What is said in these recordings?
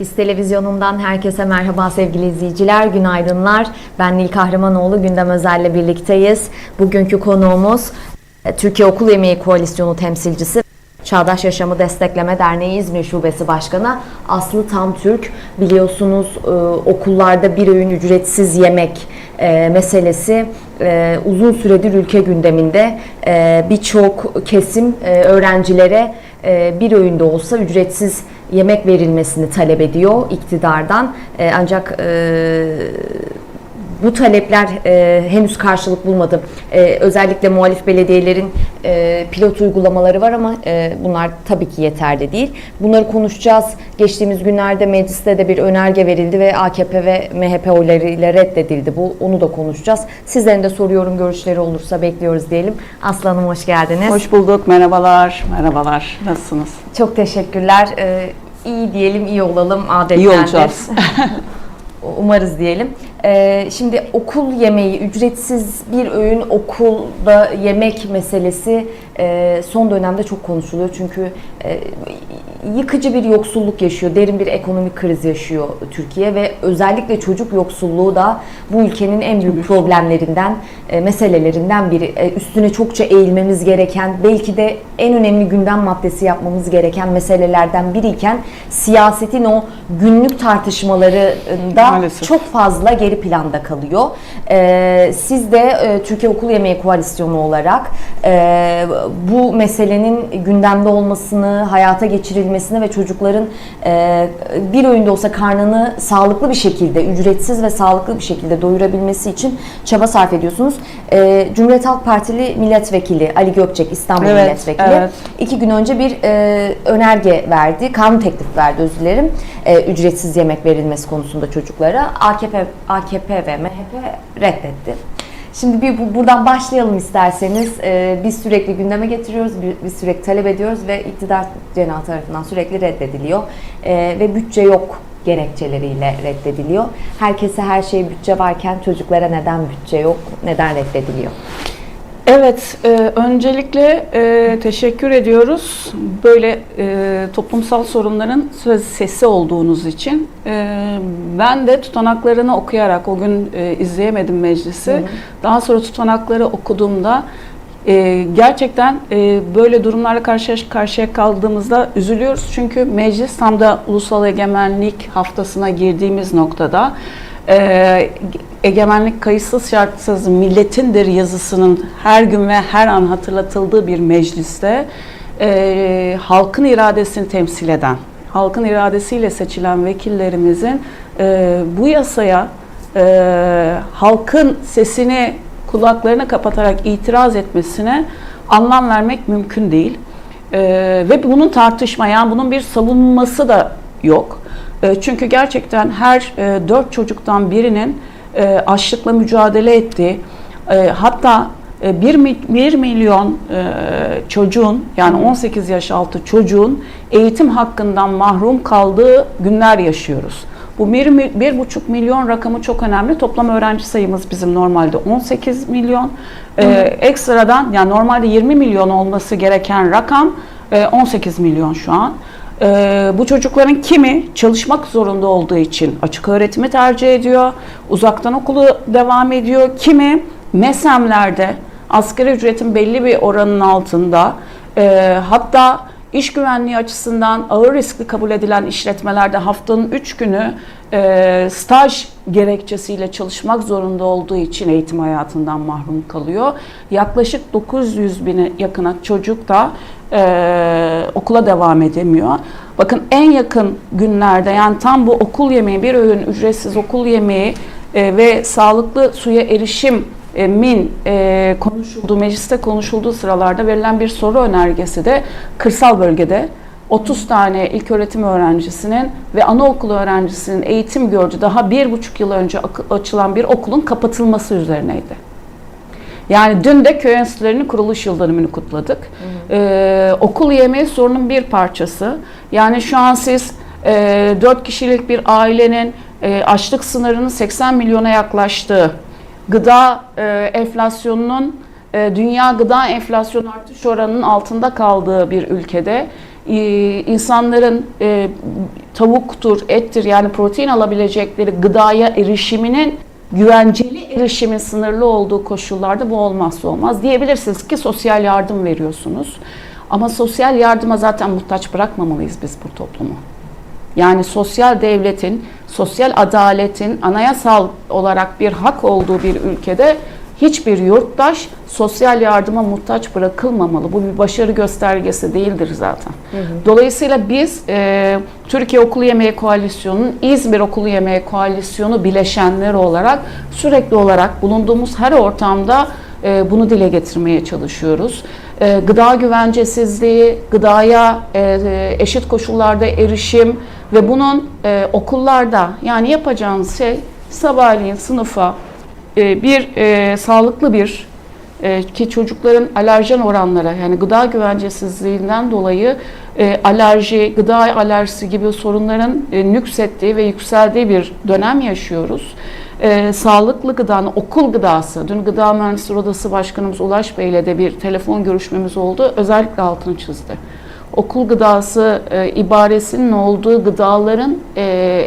Biz televizyonundan herkese merhaba sevgili izleyiciler, günaydınlar. Ben Nil Kahramanoğlu, Gündem Özel'le birlikteyiz. Bugünkü konuğumuz e, Türkiye Okul Yemeği Koalisyonu temsilcisi Çağdaş Yaşamı Destekleme Derneği İzmir Şubesi Başkanı Aslı Tam Türk. Biliyorsunuz e, okullarda bir öğün ücretsiz yemek e, meselesi uzun süredir ülke gündeminde. Birçok kesim öğrencilere bir öğünde olsa ücretsiz yemek verilmesini talep ediyor iktidardan. E, ancak e, bu talepler e, henüz karşılık bulmadı. E, özellikle muhalif belediyelerin e, pilot uygulamaları var ama e, bunlar tabii ki yeterli değil. Bunları konuşacağız. Geçtiğimiz günlerde mecliste de bir önerge verildi ve AKP ve MHP oylarıyla reddedildi bu. Onu da konuşacağız. Sizlerin de soruyorum görüşleri olursa bekliyoruz diyelim. Aslanım hoş geldiniz. Hoş bulduk. Merhabalar. Merhabalar. Nasılsınız? Çok teşekkürler. E, iyi diyelim, iyi olalım. İyi Adettendir. olacağız. Umarız diyelim. Ee, şimdi okul yemeği, ücretsiz bir öğün okulda yemek meselesi e, son dönemde çok konuşuluyor. Çünkü e, yıkıcı bir yoksulluk yaşıyor, derin bir ekonomik kriz yaşıyor Türkiye ve özellikle çocuk yoksulluğu da bu ülkenin en büyük problemlerinden, e, meselelerinden biri. E, üstüne çokça eğilmemiz gereken, belki de en önemli gündem maddesi yapmamız gereken meselelerden biriyken siyasetin o günlük tartışmalarında Maalesef. çok fazla geri planda kalıyor. Ee, siz de e, Türkiye Okul Yemeği Koalisyonu olarak e, bu meselenin gündemde olmasını, hayata geçirilmesini ve çocukların e, bir öğünde olsa karnını sağlıklı bir şekilde, ücretsiz ve sağlıklı bir şekilde doyurabilmesi için çaba sarf ediyorsunuz. E, Cumhuriyet Halk Partili Milletvekili Ali Gökçek, İstanbul Evet, Milletvekili evet. iki gün önce bir e, önerge verdi, kanun teklifi verdi özür dilerim. E, ücretsiz yemek verilmesi konusunda çocuklara. AKP, AKP ve MHP reddetti. Şimdi bir bu- buradan başlayalım isterseniz. E, biz sürekli gündeme getiriyoruz, bi- biz sürekli talep ediyoruz ve iktidar cenahı tarafından sürekli reddediliyor. E, ve bütçe yok gerekçeleriyle reddediliyor. Herkese her şey bütçe varken çocuklara neden bütçe yok, neden reddediliyor? Evet, e, öncelikle e, teşekkür ediyoruz. Böyle e, toplumsal sorunların söz sesi olduğunuz için. E, ben de tutanaklarını okuyarak, o gün e, izleyemedim meclisi. Daha sonra tutanakları okuduğumda e, gerçekten e, böyle durumlarla karşı karşıya kaldığımızda üzülüyoruz. Çünkü meclis tam da ulusal egemenlik haftasına girdiğimiz noktada e, egemenlik kayıtsız şartsız milletindir yazısının her gün ve her an hatırlatıldığı bir mecliste e, halkın iradesini temsil eden, halkın iradesiyle seçilen vekillerimizin e, bu yasaya e, halkın sesini kulaklarını kapatarak itiraz etmesine anlam vermek mümkün değil. E, ve bunun tartışma yani bunun bir savunması da yok. E, çünkü gerçekten her e, dört çocuktan birinin e, açlıkla mücadele ettiği, e, hatta e, 1, 1 milyon e, çocuğun yani 18 yaş altı çocuğun eğitim hakkından mahrum kaldığı günler yaşıyoruz. Bu 1,5 milyon rakamı çok önemli. Toplam öğrenci sayımız bizim normalde 18 milyon. E, ekstradan yani normalde 20 milyon olması gereken rakam e, 18 milyon şu an. Ee, bu çocukların kimi çalışmak zorunda olduğu için açık öğretimi tercih ediyor, uzaktan okulu devam ediyor. Kimi MESEM'lerde asgari ücretin belli bir oranın altında e, hatta iş güvenliği açısından ağır riskli kabul edilen işletmelerde haftanın 3 günü e, staj gerekçesiyle çalışmak zorunda olduğu için eğitim hayatından mahrum kalıyor. Yaklaşık 900 bine yakın çocuk da e, okula devam edemiyor. Bakın en yakın günlerde yani tam bu okul yemeği, bir öğün ücretsiz okul yemeği e, ve sağlıklı suya erişim e, min e, konuşulduğu, mecliste konuşulduğu sıralarda verilen bir soru önergesi de kırsal bölgede 30 tane ilköğretim öğrencisinin ve anaokulu öğrencisinin eğitim gördüğü daha bir buçuk yıl önce açılan bir okulun kapatılması üzerineydi. Yani dün de köy enstitülerinin kuruluş yıl dönümünü kutladık. Ee, okul yemeği sorunun bir parçası. Yani şu an siz e, 4 kişilik bir ailenin e, açlık sınırının 80 milyona yaklaştığı, gıda e, enflasyonunun e, dünya gıda enflasyon artış oranının altında kaldığı bir ülkede insanların e, tavuktur, ettir yani protein alabilecekleri gıdaya erişiminin güvenceli erişimin sınırlı olduğu koşullarda bu olmazsa olmaz. Diyebilirsiniz ki sosyal yardım veriyorsunuz. Ama sosyal yardıma zaten muhtaç bırakmamalıyız biz bu toplumu. Yani sosyal devletin, sosyal adaletin anayasal olarak bir hak olduğu bir ülkede hiçbir yurttaş sosyal yardıma muhtaç bırakılmamalı. Bu bir başarı göstergesi değildir zaten. Dolayısıyla biz e, Türkiye Okulu Yemeği Koalisyonu'nun İzmir Okulu Yemeği Koalisyonu bileşenleri olarak sürekli olarak bulunduğumuz her ortamda e, bunu dile getirmeye çalışıyoruz. E, gıda güvencesizliği, gıdaya e, eşit koşullarda erişim ve bunun e, okullarda yani yapacağınız şey sabahleyin sınıfa e, bir e, sağlıklı bir e, ki çocukların alerjen oranlara yani gıda güvencesizliğinden dolayı e, alerji, gıda alerjisi gibi sorunların e, nüksettiği ve yükseldiği bir dönem yaşıyoruz. E, sağlıklı gıdanın okul gıdası, dün Gıda Mühendisleri Odası Başkanımız Ulaş Bey ile de bir telefon görüşmemiz oldu. Özellikle altını çizdi. Okul gıdası e, ibaresinin olduğu gıdaların e,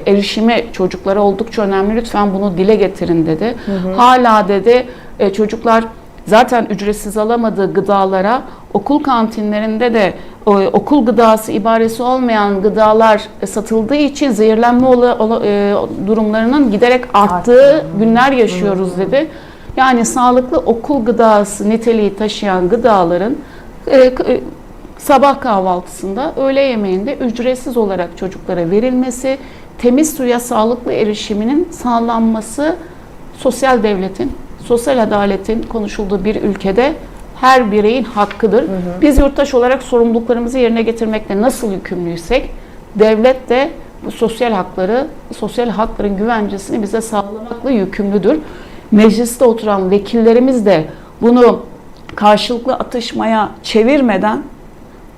erişimi çocuklara oldukça önemli. Lütfen bunu dile getirin dedi. Hala dedi e, çocuklar zaten ücretsiz alamadığı gıdalara okul kantinlerinde de e, okul gıdası ibaresi olmayan gıdalar e, satıldığı için zehirlenme ola- ola- e, durumlarının giderek arttığı günler yaşıyoruz dedi. Yani sağlıklı okul gıdası niteliği taşıyan gıdaların e, e, sabah kahvaltısında, öğle yemeğinde ücretsiz olarak çocuklara verilmesi, temiz suya sağlıklı erişiminin sağlanması sosyal devletin, sosyal adaletin konuşulduğu bir ülkede her bireyin hakkıdır. Biz yurttaş olarak sorumluluklarımızı yerine getirmekle nasıl yükümlüysek, devlet de bu sosyal hakları, sosyal hakların güvencesini bize sağlamakla yükümlüdür. Mecliste oturan vekillerimiz de bunu karşılıklı atışmaya çevirmeden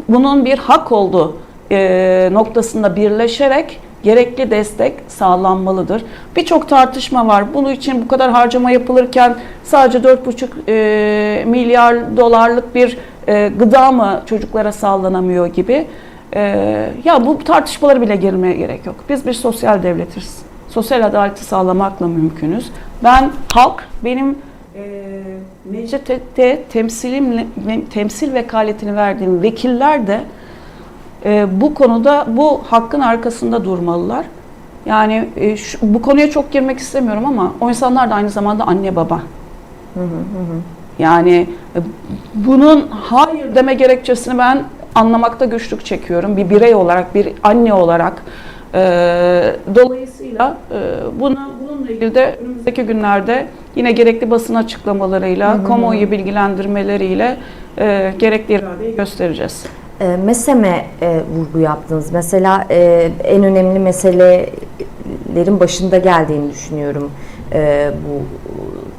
bunun bir hak olduğu e, noktasında birleşerek gerekli destek sağlanmalıdır. Birçok tartışma var. Bunun için bu kadar harcama yapılırken sadece 4,5 e, milyar dolarlık bir e, gıda mı çocuklara sağlanamıyor gibi. E, ya bu tartışmalara bile girmeye gerek yok. Biz bir sosyal devletiz. Sosyal adaleti sağlamakla mümkünüz. Ben halk benim mecliste temsilimle, temsil vekaletini verdiğim vekiller de e, bu konuda bu hakkın arkasında durmalılar. Yani e, şu- bu konuya çok girmek istemiyorum ama o insanlar da aynı zamanda anne baba. Yani e, bunun hayır deme gerekçesini ben anlamakta güçlük çekiyorum. Bir birey olarak, bir anne olarak. E, dolayısıyla e, buna, bununla ilgili de önümüzdeki günlerde yine gerekli basın açıklamalarıyla, kamuoyu bilgilendirmeleriyle e, gerekli iradeyi göstereceğiz. E, MESEM'e e, vurgu yaptınız. Mesela e, en önemli meselelerin başında geldiğini düşünüyorum e, bu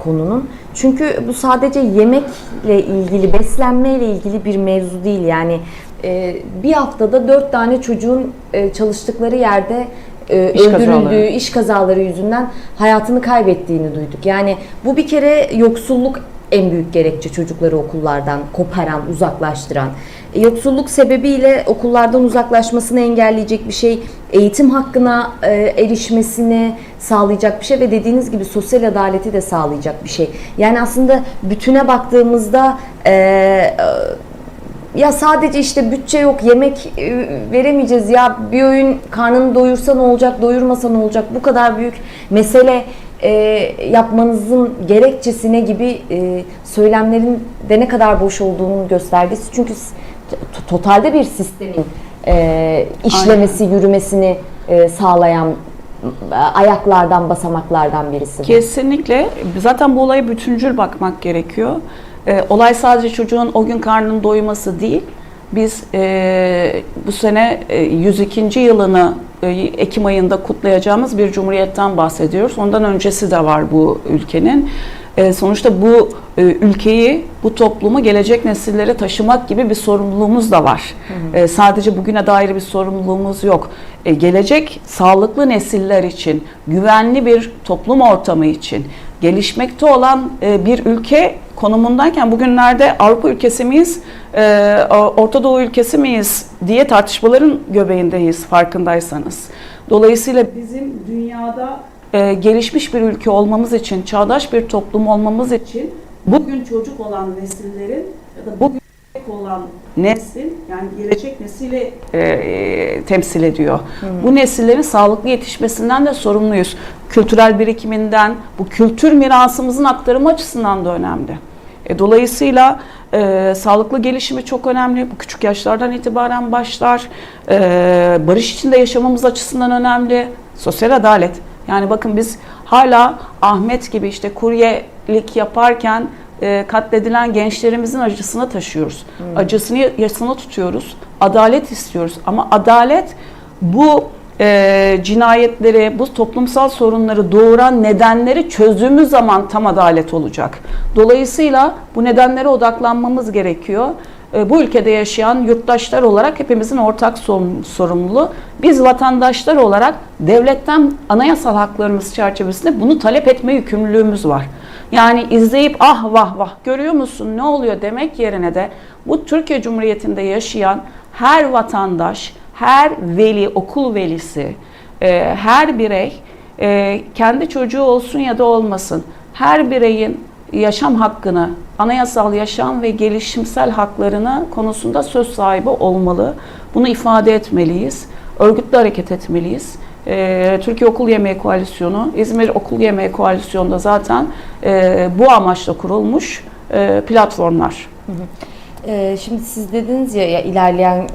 konunun. Çünkü bu sadece yemekle ilgili, beslenmeyle ilgili bir mevzu değil. Yani e, bir haftada dört tane çocuğun e, çalıştıkları yerde e, İş öldürüldüğü, kazaları. iş kazaları yüzünden hayatını kaybettiğini duyduk. Yani bu bir kere yoksulluk en büyük gerekçe çocukları okullardan koparan, uzaklaştıran. E, Yoksulluk sebebiyle okullardan uzaklaşmasını engelleyecek bir şey, eğitim hakkına e, erişmesini sağlayacak bir şey ve dediğiniz gibi sosyal adaleti de sağlayacak bir şey. Yani aslında bütüne baktığımızda e, e, ya sadece işte bütçe yok, yemek e, veremeyeceğiz ya bir öğün karnını doyursa ne olacak, doyurmasa ne olacak bu kadar büyük mesele e, yapmanızın gerekçesine gibi e, söylemlerin de ne kadar boş olduğunun göstergesi. Çünkü totalde bir sistemin e, işlemesi, yürümesini e, sağlayan e, ayaklardan, basamaklardan birisi. Kesinlikle. Zaten bu olaya bütüncül bakmak gerekiyor. Ee, olay sadece çocuğun o gün karnının doyması değil. Biz e, bu sene e, 102. yılını e, Ekim ayında kutlayacağımız bir cumhuriyetten bahsediyoruz. Ondan öncesi de var bu ülkenin. E, sonuçta bu e, ülkeyi, bu toplumu gelecek nesillere taşımak gibi bir sorumluluğumuz da var. E, sadece bugüne dair bir sorumluluğumuz yok. E, gelecek sağlıklı nesiller için, güvenli bir toplum ortamı için, gelişmekte olan e, bir ülke konumundayken bugünlerde Avrupa ülkesi miyiz, e, Orta Doğu ülkesi miyiz diye tartışmaların göbeğindeyiz farkındaysanız. Dolayısıyla bizim dünyada e, gelişmiş bir ülke olmamız için, çağdaş bir toplum olmamız için bugün çocuk olan nesillerin ya da bugün olan neslin yani gelecek nesili e, temsil ediyor. Bu nesillerin sağlıklı yetişmesinden de sorumluyuz. Kültürel birikiminden, bu kültür mirasımızın aktarımı açısından da önemli. E, dolayısıyla e, sağlıklı gelişimi çok önemli. Bu küçük yaşlardan itibaren başlar. E, barış içinde yaşamamız açısından önemli. Sosyal adalet. Yani bakın biz hala Ahmet gibi işte kuryelik yaparken e, katledilen gençlerimizin acısını taşıyoruz. Acısını yasını tutuyoruz. Adalet istiyoruz. Ama adalet bu e, cinayetleri, bu toplumsal sorunları doğuran nedenleri çözdüğümüz zaman tam adalet olacak. Dolayısıyla bu nedenlere odaklanmamız gerekiyor. E, bu ülkede yaşayan yurttaşlar olarak hepimizin ortak sorumluluğu. Biz vatandaşlar olarak devletten anayasal haklarımız çerçevesinde bunu talep etme yükümlülüğümüz var. Yani izleyip ah vah vah görüyor musun ne oluyor demek yerine de bu Türkiye Cumhuriyeti'nde yaşayan her vatandaş, her veli, okul velisi, e, her birey e, kendi çocuğu olsun ya da olmasın her bireyin yaşam hakkını, anayasal yaşam ve gelişimsel haklarını konusunda söz sahibi olmalı. Bunu ifade etmeliyiz. Örgütlü hareket etmeliyiz. Ee, Türkiye Okul Yemeği Koalisyonu, İzmir Okul Yemeği Koalisyonu'nda zaten e, bu amaçla kurulmuş e, platformlar. Ee, şimdi siz dediniz ya, ya ilerleyen e,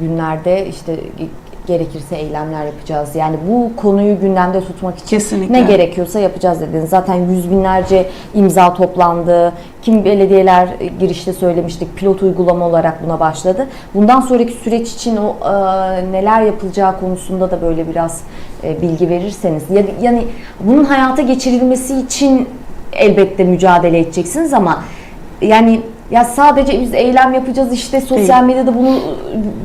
günlerde işte ge- gerekirse eylemler yapacağız. Yani bu konuyu gündemde tutmak için Kesinlikle. ne gerekiyorsa yapacağız dediniz. Zaten yüz binlerce imza toplandı. Kim belediyeler e, girişte söylemiştik pilot uygulama olarak buna başladı. Bundan sonraki süreç için o e, neler yapılacağı konusunda da böyle biraz e, bilgi verirseniz. Ya- Yani bunun hayata geçirilmesi için elbette mücadele edeceksiniz ama yani ya sadece biz eylem yapacağız işte sosyal medyada bunu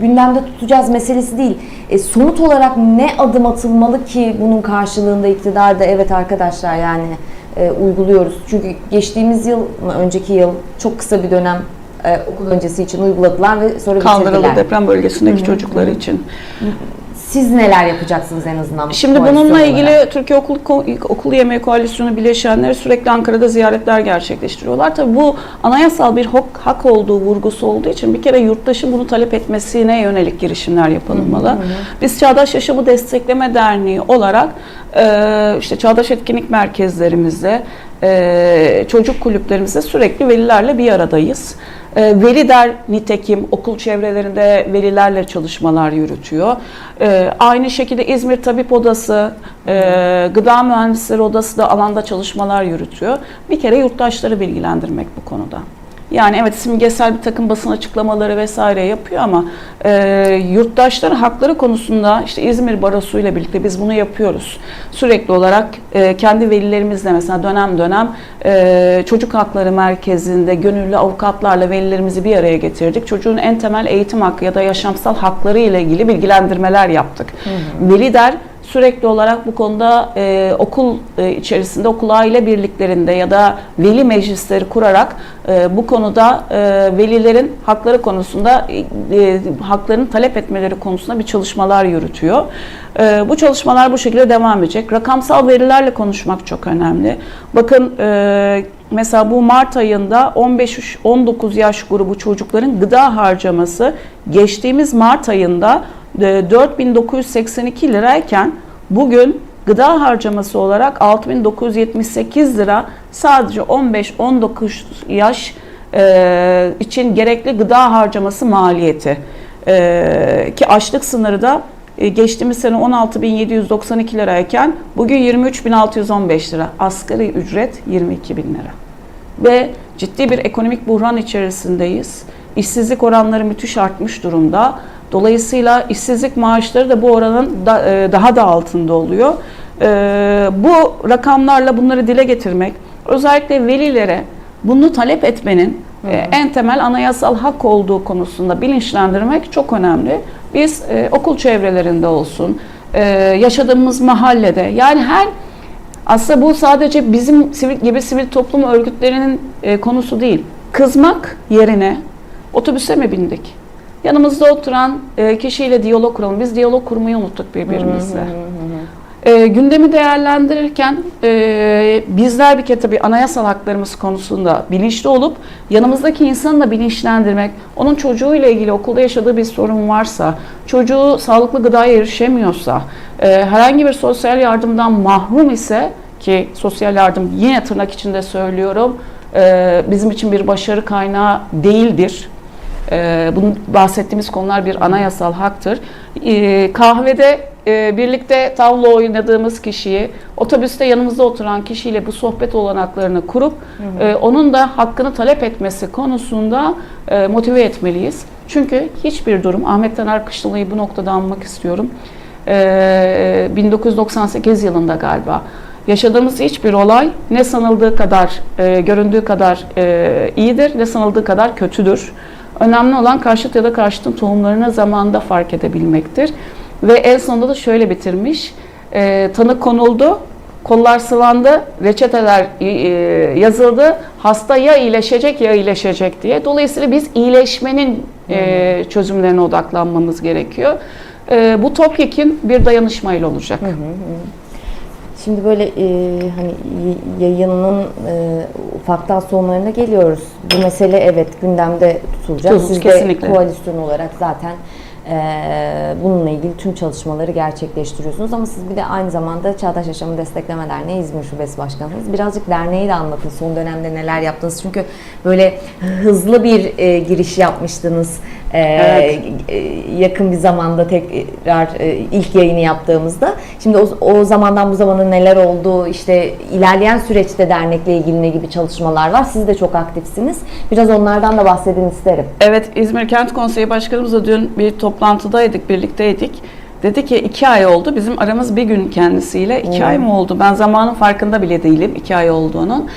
gündemde tutacağız meselesi değil. E, somut olarak ne adım atılmalı ki bunun karşılığında iktidarda evet arkadaşlar yani e, uyguluyoruz. Çünkü geçtiğimiz yıl mı önceki yıl çok kısa bir dönem e, okul öncesi için uyguladılar ve sonra Kaldırıldı bitirdiler. deprem bölgesindeki çocuklar için. Siz neler yapacaksınız en azından? Şimdi bununla olarak? ilgili Türkiye Okul, Okul Yemeği Koalisyonu bileşenleri sürekli Ankara'da ziyaretler gerçekleştiriyorlar. Tabii bu anayasal bir hak, hak olduğu vurgusu olduğu için bir kere yurttaşın bunu talep etmesine yönelik girişimler yapılmalı. Biz Çağdaş Yaşamı Destekleme Derneği olarak e, işte Çağdaş Etkinlik Merkezlerimizde, e, çocuk kulüplerimizde sürekli velilerle bir aradayız. E, Veli der nitekim okul çevrelerinde velilerle çalışmalar yürütüyor. E, aynı şekilde İzmir Tabip Odası, e, Gıda Mühendisleri Odası da alanda çalışmalar yürütüyor. Bir kere yurttaşları bilgilendirmek bu konuda. Yani evet simgesel bir takım basın açıklamaları vesaire yapıyor ama e, yurttaşların hakları konusunda işte İzmir Barosu ile birlikte biz bunu yapıyoruz. Sürekli olarak e, kendi velilerimizle mesela dönem dönem e, çocuk hakları merkezinde gönüllü avukatlarla velilerimizi bir araya getirdik. Çocuğun en temel eğitim hakkı ya da yaşamsal hakları ile ilgili bilgilendirmeler yaptık. Veli der sürekli olarak bu konuda e, okul e, içerisinde okul aile birliklerinde ya da veli meclisleri kurarak e, bu konuda e, velilerin hakları konusunda e, haklarını talep etmeleri konusunda bir çalışmalar yürütüyor. E, bu çalışmalar bu şekilde devam edecek. Rakamsal verilerle konuşmak çok önemli. Bakın e, mesela bu Mart ayında 15-19 yaş grubu çocukların gıda harcaması geçtiğimiz Mart ayında 4982 lirayken bugün gıda harcaması olarak 6978 lira sadece 15-19 yaş e, için gerekli gıda harcaması maliyeti. E, ki açlık sınırı da e, geçtiğimiz sene 16.792 lirayken bugün 23.615 lira. Asgari ücret 22.000 lira ve ciddi bir ekonomik buhran içerisindeyiz. İşsizlik oranları müthiş artmış durumda. Dolayısıyla işsizlik maaşları da bu oranın da, e, daha da altında oluyor. E, bu rakamlarla bunları dile getirmek, özellikle velilere bunu talep etmenin e, en temel anayasal hak olduğu konusunda bilinçlendirmek çok önemli. Biz e, okul çevrelerinde olsun, e, yaşadığımız mahallede yani her Aslında bu sadece bizim sivil gibi sivil toplum örgütlerinin e, konusu değil. Kızmak yerine otobüse mi bindik? Yanımızda oturan e, kişiyle diyalog kuralım. Biz diyalog kurmayı unuttuk birbirimizle. E, gündemi değerlendirirken e, bizler bir kere tabii anayasal haklarımız konusunda bilinçli olup yanımızdaki insanı da bilinçlendirmek, onun çocuğuyla ilgili okulda yaşadığı bir sorun varsa, çocuğu sağlıklı gıdaya erişemiyorsa, e, herhangi bir sosyal yardımdan mahrum ise ki sosyal yardım yine tırnak içinde söylüyorum e, bizim için bir başarı kaynağı değildir. Ee, bunun bahsettiğimiz konular bir anayasal haktır. Ee, kahvede e, birlikte tavla oynadığımız kişiyi, otobüste yanımızda oturan kişiyle bu sohbet olanaklarını kurup e, onun da hakkını talep etmesi konusunda e, motive etmeliyiz. Çünkü hiçbir durum, Ahmet Taner Kışlalı'yı bu noktada anmak istiyorum. Ee, 1998 yılında galiba Yaşadığımız hiçbir olay ne sanıldığı kadar, e, göründüğü kadar e, iyidir, ne sanıldığı kadar kötüdür. Önemli olan karşıt ya da karşıtın tohumlarını zamanında fark edebilmektir. Ve en sonunda da şöyle bitirmiş. E, tanı konuldu, kollar sıvandı, reçeteler e, yazıldı. Hasta ya iyileşecek ya iyileşecek diye. Dolayısıyla biz iyileşmenin e, çözümlerine odaklanmamız gerekiyor. E, bu topyekin bir dayanışmayla olacak. Şimdi böyle e, hani yayının e, ufaktan sonlarına geliyoruz. Bu mesele evet gündemde tutulacak. Tutulur, Siz kesinlikle. de koalisyon olarak zaten e, bununla ilgili tüm çalışmaları gerçekleştiriyorsunuz. Ama siz bir de aynı zamanda Çağdaş Yaşamı Destekleme Derneği İzmir Şubesi Başkanısınız. Birazcık derneği de anlatın. Son dönemde neler yaptınız? Çünkü böyle hızlı bir e, giriş yapmıştınız. E, Evet. e, yakın bir zamanda tekrar e, ilk yayını yaptığımızda. Şimdi o, o zamandan bu zamana neler oldu? İşte ilerleyen süreçte dernekle ilgili ne gibi çalışmalar var? Siz de çok aktifsiniz. Biraz onlardan da bahsedin isterim. Evet, İzmir Kent Konseyi Başkanımızla dün bir toplantıdaydık, birlikteydik. Dedi ki iki ay oldu. Bizim aramız bir gün kendisiyle. iki ay mı oldu? Ben zamanın farkında bile değilim iki ay olduğunun.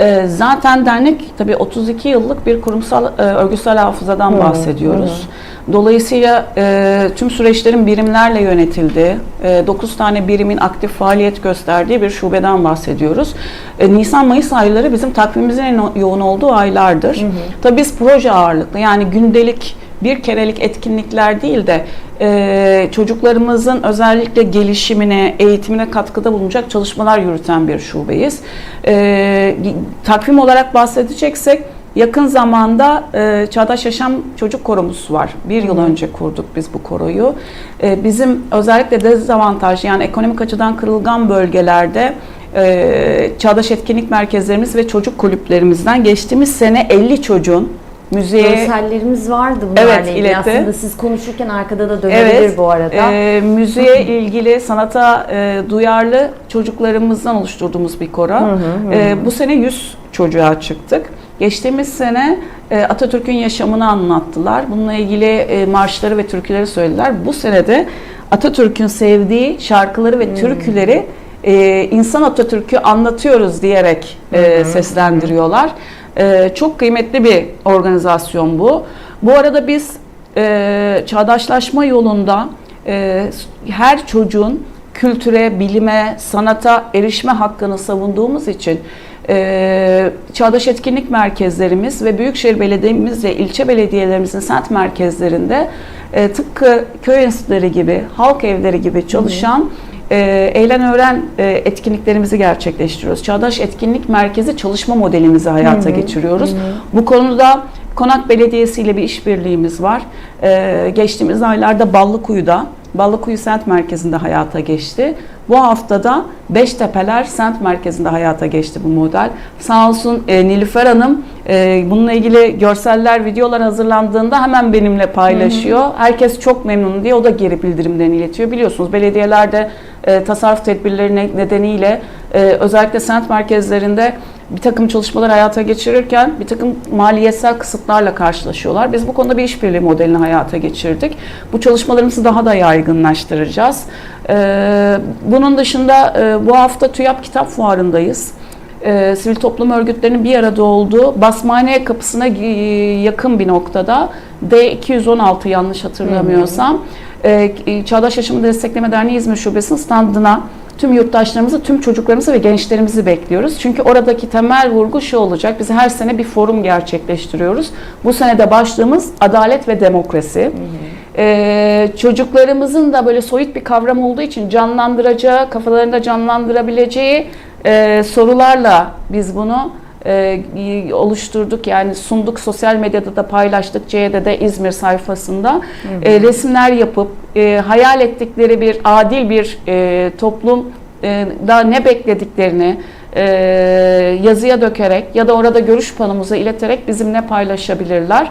Ee, zaten dernek tabii 32 yıllık bir kurumsal e, örgütsel hafızadan bahsediyoruz. Dolayısıyla e, tüm süreçlerin birimlerle yönetildiği, 9 tane birimin aktif faaliyet gösterdiği bir şubeden bahsediyoruz. E, Nisan-Mayıs ayları bizim takvimimizin en yoğun olduğu aylardır. Tabii biz proje ağırlıklı yani gündelik bir kerelik etkinlikler değil de e, çocuklarımızın özellikle gelişimine, eğitimine katkıda bulunacak çalışmalar yürüten bir şubeyiz. E, takvim olarak bahsedeceksek yakın zamanda e, Çağdaş Yaşam Çocuk Koromuz var. Bir yıl önce kurduk biz bu koroyu. E, bizim özellikle dezavantajlı yani ekonomik açıdan kırılgan bölgelerde e, Çağdaş Etkinlik Merkezlerimiz ve çocuk kulüplerimizden geçtiğimiz sene 50 çocuğun müziğe Görsellerimiz vardı bunlarla Evet, ilgili. iletti. Aslında siz konuşurken arkada da dönebilir bu arada. e, müziğe ilgili sanata e, duyarlı çocuklarımızdan oluşturduğumuz bir koro. E, bu sene 100 çocuğa çıktık. Geçtiğimiz sene e, Atatürk'ün yaşamını anlattılar. Bununla ilgili e, marşları ve türküleri söylediler. Bu sene de Atatürk'ün sevdiği şarkıları ve türküleri e, insan Atatürk'ü anlatıyoruz diyerek e, seslendiriyorlar. E, çok kıymetli bir organizasyon bu. Bu arada biz e, çağdaşlaşma yolunda e, her çocuğun kültüre, bilime, sanata erişme hakkını savunduğumuz için e, Çağdaş Etkinlik Merkezlerimiz ve Büyükşehir Belediye'miz ve ilçe belediyelerimizin semt merkezlerinde e, tıpkı köy enstitüleri gibi, halk evleri gibi çalışan e, eğlen öğren e, etkinliklerimizi gerçekleştiriyoruz. Çağdaş Etkinlik Merkezi çalışma modelimizi hayata geçiriyoruz. Bu konuda Konak Belediyesi ile bir işbirliğimiz var. E, geçtiğimiz aylarda Ballıkuyu'da, Ballıkuyu Sent Merkezi'nde hayata geçti. Bu haftada Beştepeler Sent Merkezi'nde hayata geçti bu model. Sağ olsun e, Nilüfer Hanım e, bununla ilgili görseller, videolar hazırlandığında hemen benimle paylaşıyor. Herkes çok memnun diye o da geri bildirimlerini iletiyor. Biliyorsunuz belediyelerde e, tasarruf tedbirleri ne- nedeniyle e, özellikle sent merkezlerinde bir takım çalışmalar hayata geçirirken bir takım maliyetsel kısıtlarla karşılaşıyorlar. Biz bu konuda bir işbirliği modelini hayata geçirdik. Bu çalışmalarımızı daha da yaygınlaştıracağız. Ee, bunun dışında e, bu hafta TÜYAP Kitap Fuarı'ndayız. Ee, sivil toplum örgütlerinin bir arada olduğu Basmane kapısına e, yakın bir noktada D216 yanlış hatırlamıyorsam e, Çağdaş Yaşamı Destekleme Derneği İzmir Şubesi'nin standına tüm yurttaşlarımızı, tüm çocuklarımızı ve gençlerimizi bekliyoruz. Çünkü oradaki temel vurgu şu olacak. Biz her sene bir forum gerçekleştiriyoruz. Bu sene de başlığımız adalet ve demokrasi. Ee, çocuklarımızın da böyle soyut bir kavram olduğu için canlandıracağı, kafalarında canlandırabileceği e, sorularla biz bunu e, oluşturduk. Yani sunduk sosyal medyada da paylaştık CED'de İzmir sayfasında. E, resimler yapıp e, hayal ettikleri bir adil bir e, toplum e, da ne beklediklerini e, yazıya dökerek ya da orada görüş panomuza ileterek bizimle paylaşabilirler.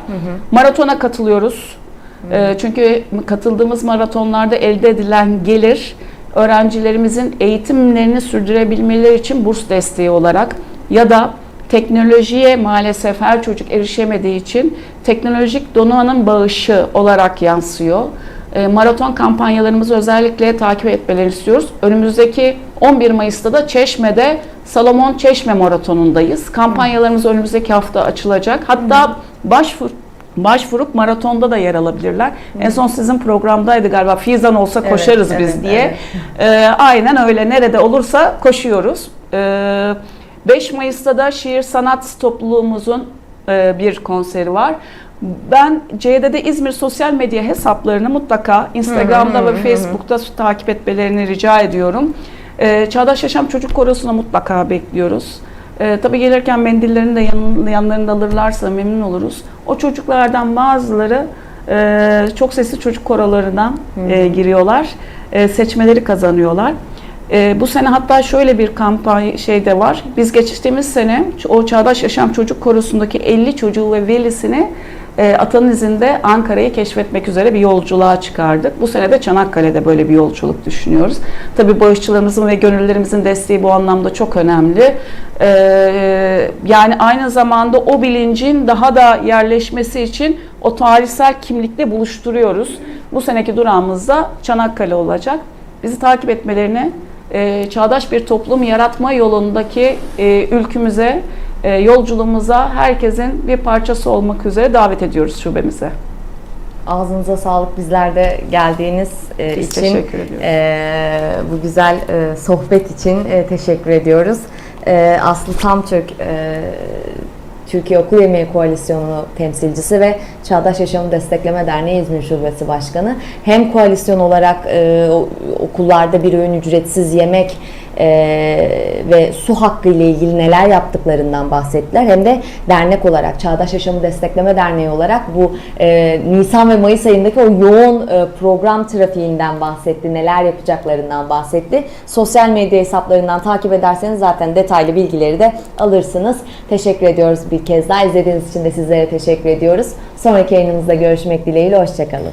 Maratona katılıyoruz. E, çünkü katıldığımız maratonlarda elde edilen gelir öğrencilerimizin eğitimlerini sürdürebilmeleri için burs desteği olarak ya da teknolojiye maalesef her çocuk erişemediği için teknolojik donanım bağışı olarak yansıyor. E, maraton kampanyalarımızı özellikle takip etmelerini istiyoruz. Önümüzdeki 11 Mayıs'ta da Çeşme'de Salomon Çeşme Maratonu'ndayız. Kampanyalarımız önümüzdeki hafta açılacak. Hatta başvur başvurup maratonda da yer alabilirler. En son sizin programdaydı galiba. Fizan olsa Evet, koşarız evet, biz diye. evet. Ee, aynen öyle. Nerede olursa koşuyoruz. Ee, 5 Mayıs'ta da şiir sanat topluluğumuzun e, bir konseri var. Ben CD'de İzmir sosyal medya hesaplarını mutlaka Instagram'da ve Facebook'ta takip etmelerini rica ediyorum. Ee, Çağdaş Yaşam Çocuk Korosu'na mutlaka bekliyoruz. Ee, tabii gelirken mendillerini de yanın, yanlarında alırlarsa memnun oluruz. O çocuklardan bazıları e, çok sesli çocuk korolarına e, giriyorlar. E, seçmeleri kazanıyorlar. E, bu sene hatta şöyle bir kampanya şey de var. Biz geçtiğimiz sene o Çağdaş Yaşam Çocuk Korosu'ndaki 50 çocuğu ve velisini e, Atanın izinde Ankara'yı keşfetmek üzere bir yolculuğa çıkardık. Bu sene de Çanakkale'de böyle bir yolculuk düşünüyoruz. Tabii bağışçılarımızın ve gönüllerimizin desteği bu anlamda çok önemli. E, yani aynı zamanda o bilincin daha da yerleşmesi için o tarihsel kimlikle buluşturuyoruz. Bu seneki durağımız da Çanakkale olacak. Bizi takip etmelerini e, çağdaş bir toplum yaratma yolundaki e, ülkümüze, e, yolculuğumuza herkesin bir parçası olmak üzere davet ediyoruz şubemize. Ağzınıza sağlık bizler de geldiğiniz e, Biz için. teşekkür ediyoruz. e, bu güzel e, sohbet için e, teşekkür ediyoruz. E, Aslı Tamtürk, e, Türkiye Okul Yemeği Koalisyonu temsilcisi ve Çağdaş Yaşamı Destekleme Derneği İzmir Şubesi Başkanı. Hem koalisyon olarak e, okullarda bir öğün ücretsiz yemek e, ve su hakkı ile ilgili neler yaptıklarından bahsettiler. Hem de dernek olarak Çağdaş Yaşamı Destekleme Derneği olarak bu e, Nisan ve Mayıs ayındaki o yoğun e, program trafiğinden bahsetti. Neler yapacaklarından bahsetti. Sosyal medya hesaplarından takip ederseniz zaten detaylı bilgileri de alırsınız. Teşekkür ediyoruz bir kez daha. İzlediğiniz için de sizlere teşekkür ediyoruz. Sonraki yayınımızda görüşmek dileğiyle. Hoşçakalın.